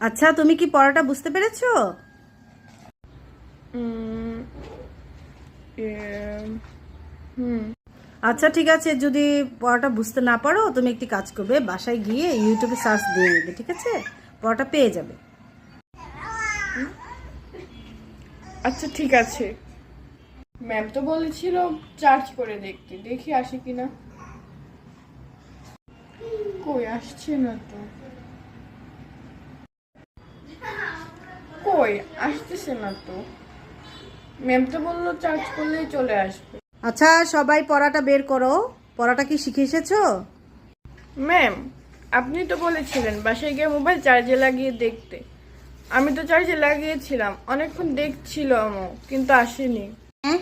আচ্ছা তুমি কি পড়াটা বুঝতে পেরেছ? আচ্ছা ঠিক আছে যদি পড়াটা বুঝতে না পারো তুমি একটি কাজ করবে বাসায় গিয়ে ইউটিউবে সার্চ দিয়ে নেবে ঠিক আছে? পড়াটা পেয়ে যাবে। আচ্ছা ঠিক আছে। ম্যাম তো বলেছিল চার্জ করে দেখতে। দেখি আসে কিনা? কই আসছে না তো। কই? আসতেছে না তো। ম্যাম তো বলল চার্জ করলেই চলে আসবে। আচ্ছা সবাই পড়াটা বের করো। পড়াটা কি শিখে এসেছ? ম্যাম আপনি তো বলেছিলেন বাসায় গিয়ে মোবাইল চার্জে লাগিয়ে দেখতে। আমি তো চার্জে লাগিয়েছিলাম। অনেকক্ষণ দেখছিলামও কিন্তু আসেনি। হ্যাঁ?